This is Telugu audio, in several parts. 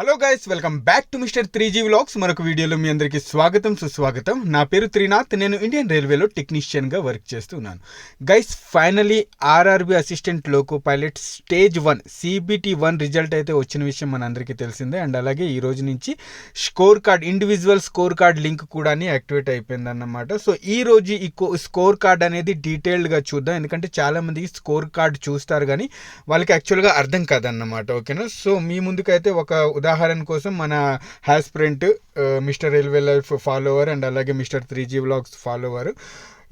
Hello guys welcome back to mister three G vlogs. మరొక వీడియోలో మీ అందరికీ స్వాగతం సుస్వాగతం. నా పేరు త్రినాథ్ నేను ఇండియన్ రైల్వేలో టెక్నీషియన్గా వర్క్ చేస్తున్నాను. Guys finally RRB assistant loco pilot stage one CBT one result అయితే వచ్చిన విషయం మనందరికీ తెలిసిందే. అండ్ అలాగే ఈ రోజు నుంచి score card individual score card link కూడా యాక్టివేట్ అయిపోయిందన్నమాట. సో ఈ రోజు ఈ స్కోర్ కార్డ్ అనేది డీటెయిల్డ్గా చూద్దాం. ఎందుకంటే చాలామంది స్కోర్ కార్డ్ చూస్తారు కానీ వాళ్ళకి యాక్చువల్గా అర్థం కాదన్నమాట ఓకేనా? సో మీ ముందుకైతే ఒక ఉదాహరణ కోసం మన హ్యాస్ప్రింట్ mister railway life follower and అలాగే mister three G vlogs follower.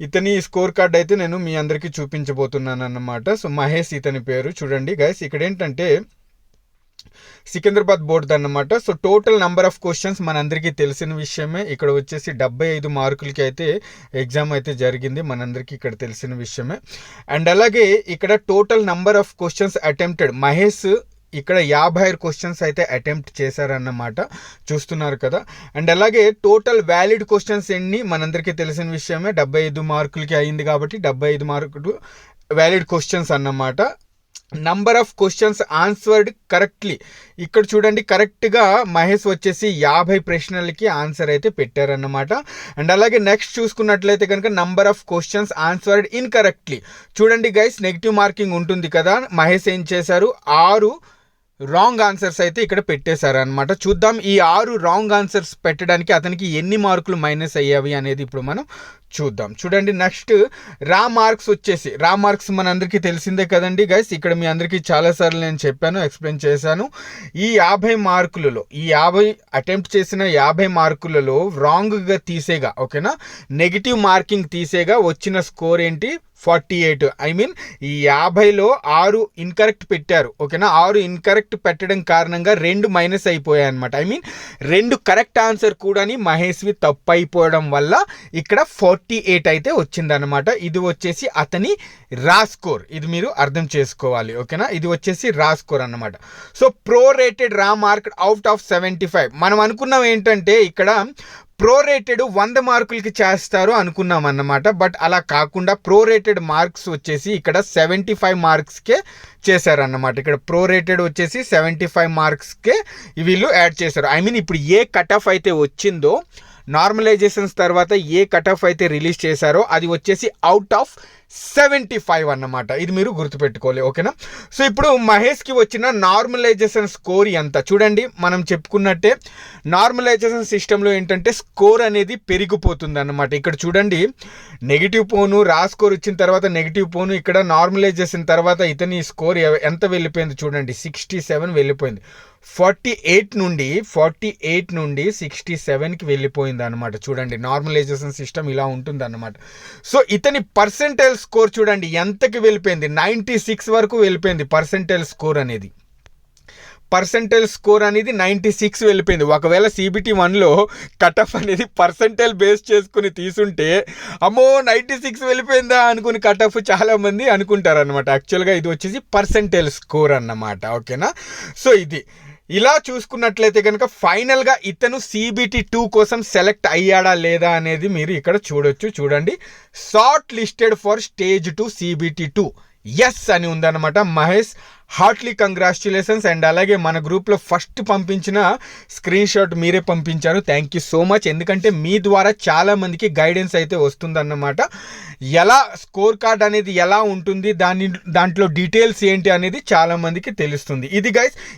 ఇతని స్కోర్ కార్డ్ అయితే నేను మీ అందరికీ చూపించబోతున్నాను అన్నమాట సో మహేష్ ఇతని పేరు. చూడండి గైస్ ఇక్కడ ఏంటంటే సికింద్రాబాద్ బోర్డు అన్నమాట. So total number of questions మనందరికీ తెలిసిన విషయమే. ఇక్కడ వచ్చేసి డెబ్బై ఐదు మార్కులకి అయితే ఎగ్జామ్ అయితే జరిగింది. మనందరికీ ఇక్కడ తెలిసిన విషయమే. అండ్ అలాగే ఇక్కడ total number of questions attempted Mahesh ఇక్కడ యాభై ఆరు క్వశ్చన్స్ అయితే అటెంప్ట్ చేశారన్నమాట. చూస్తున్నారు కదా. అండ్ అలాగే టోటల్ వ్యాలిడ్ క్వశ్చన్స్ ఎన్ని? మనందరికీ తెలిసిన విషయమే. డెబ్బై ఐదు మార్కులకి అయింది కాబట్టి డెబ్బై ఐదు మార్కులు వ్యాలిడ్ క్వశ్చన్స్ అన్నమాట. Number of questions answered correctly ఇక్కడ చూడండి కరెక్ట్గా మహేష్ వచ్చేసి యాభై ప్రశ్నలకి ఆన్సర్ అయితే పెట్టారన్నమాట. అండ్ అలాగే నెక్స్ట్ చూసుకున్నట్లయితే కనుక number of questions answered incorrectly చూడండి గైస్ నెగిటివ్ మార్కింగ్ ఉంటుంది కదా. మహేష్ ఏం చేశారు? ఆరు రాంగ్ ఆన్సర్స్ అయితే ఇక్కడ పెట్టేశారు అనమాట చూద్దాం ఈ ఆరు రాంగ్ ఆన్సర్స్ పెట్టడానికి అతనికి ఎన్ని మార్కులు మైనస్ అయ్యావి అనేది ఇప్పుడు మనం చూద్దాం. చూడండి నెక్స్ట్ రా మార్క్స్ వచ్చేసి రా మార్క్స్ మన అందరికీ తెలిసిందే కదండి గైస్ ఇక్కడ మీ అందరికీ చాలాసార్లు నేను చెప్పాను ఎక్స్ప్లెయిన్ చేశాను. ఈ యాభై మార్కులలో ఈ యాభై అటెంప్ట్ చేసిన యాభై మార్కులలో రాంగ్గా తీసేగా ఓకేనా నెగిటివ్ మార్కింగ్ తీసేగా వచ్చిన స్కోర్ ఏంటి? ఫార్టీ ఎయిట్ ఐ మీన్ ఈ యాభైలో ఆరు ఇన్కరెక్ట్ పెట్టారు ఓకేనా ఆరు ఇన్కరెక్ట్ పెట్టడం కారణంగా రెండు మైనస్ అయిపోయాయి అనమాట ఐ మీన్ రెండు కరెక్ట్ ఆన్సర్ కూడాని మహేష్వి తప్పు అయిపోవడం వల్ల ఇక్కడ ఫోర్ ఫార్టీ ఎయిట్ అయితే వచ్చిందనమాట ఇది వచ్చేసి అతని రా స్కోర్ ఇది మీరు అర్థం చేసుకోవాలి ఓకేనా? ఇది వచ్చేసి రా స్కోర్ అనమాట so prorated raw mark out of seventy five. మనం అనుకున్నాం ఏంటంటే ఇక్కడ ప్రో రేటెడ్ వంద మార్కులకి చేస్తారు అనుకున్నాం అన్నమాట. బట్ అలా కాకుండా ప్రో రేటెడ్ మార్క్స్ వచ్చేసి ఇక్కడ సెవెంటీ ఫైవ్ మార్క్స్కే చేశారన్నమాట. ఇక్కడ ప్రో రేటెడ్ వచ్చేసి సెవెంటీ ఫైవ్ మార్క్స్కే వీళ్ళు యాడ్ చేశారు. ఐ మీన్ ఇప్పుడు ఏ కట్ ఆఫ్ అయితే వచ్చిందో నార్మలైజేషన్స్ తర్వాత ఏ కట్ ఆఫ్ అయితే రిలీజ్ చేశారో అది వచ్చేసి అవుట్ ఆఫ్ సెవెంటీ ఫైవ్ అన్నమాట. ఇది మీరు గుర్తుపెట్టుకోవాలి ఓకేనా? సో ఇప్పుడు మహేష్కి వచ్చిన నార్మలైజేషన్ స్కోర్ ఎంత? చూడండి మనం చెప్పుకున్నట్టే నార్మలైజేషన్ సిస్టంలో ఏంటంటే స్కోర్ అనేది పెరిగిపోతుంది అన్నమాట ఇక్కడ చూడండి నెగిటివ్ పోను రా స్కోర్ వచ్చిన తర్వాత నెగిటివ్ పోను ఇక్కడ నార్మలైజేషన్ తర్వాత ఇతని స్కోర్ ఎంత వెళ్ళిపోయింది చూడండి సిక్స్టీ సెవెన్ వెళ్ళిపోయింది. ఫార్టీ ఎయిట్ నుండి ఫార్టీ ఎయిట్ నుండి సిక్స్టీ సెవెన్కి వెళ్ళిపోయింది అనమాట చూడండి నార్మలైజేషన్ సిస్టమ్ ఇలా ఉంటుంది అనమాట సో ఇతని పర్సెంటైల్ స్కోర్ చూడండి ఎంతకి వెళ్ళిపోయింది? నైంటీ సిక్స్ వరకు వెళ్ళిపోయింది పర్సెంటేజ్ స్కోర్ అనేది. పర్సెంటేజ్ స్కోర్ అనేది నైంటీ సిక్స్ వెళ్ళిపోయింది. ఒకవేళ సిబిటీ వన్లో కటఫ్ అనేది పర్సెంటేజ్ బేస్ చేసుకుని తీసుంటే అమ్మో నైంటీ సిక్స్ వెళ్ళిపోయిందా అనుకుని కటఫ్ చాలామంది అనుకుంటారు అనమాట యాక్చువల్గా ఇది వచ్చేసి పర్సెంటేజ్ స్కోర్ అన్నమాట. ఓకేనా సో ఇది. ఇలా చూసుకున్నట్లయితే కనుక ఫైనల్గా ఇతను సిబిటి టూ కోసం సెలెక్ట్ అయ్యాడా లేదా అనేది మీరు ఇక్కడ చూడొచ్చు. చూడండి. Shortlisted for stage two CBT two S అని ఉందన్నమాట మహేష్. హార్ట్లీ కంగ్రాచులేషన్స్ అండ్ అలాగే మన గ్రూప్లో ఫస్ట్ పంపించిన స్క్రీన్ షాట్ మీరే పంపించారు. థ్యాంక్ యూ సో మచ్ ఎందుకంటే మీ ద్వారా చాలామందికి గైడెన్స్ అయితే వస్తుందన్నమాట. ఎలా స్కోర్ కార్డ్ అనేది ఎలా ఉంటుంది? దాని దాంట్లో డీటెయిల్స్ ఏంటి అనేది చాలామందికి తెలుస్తుంది. ఇది గైస్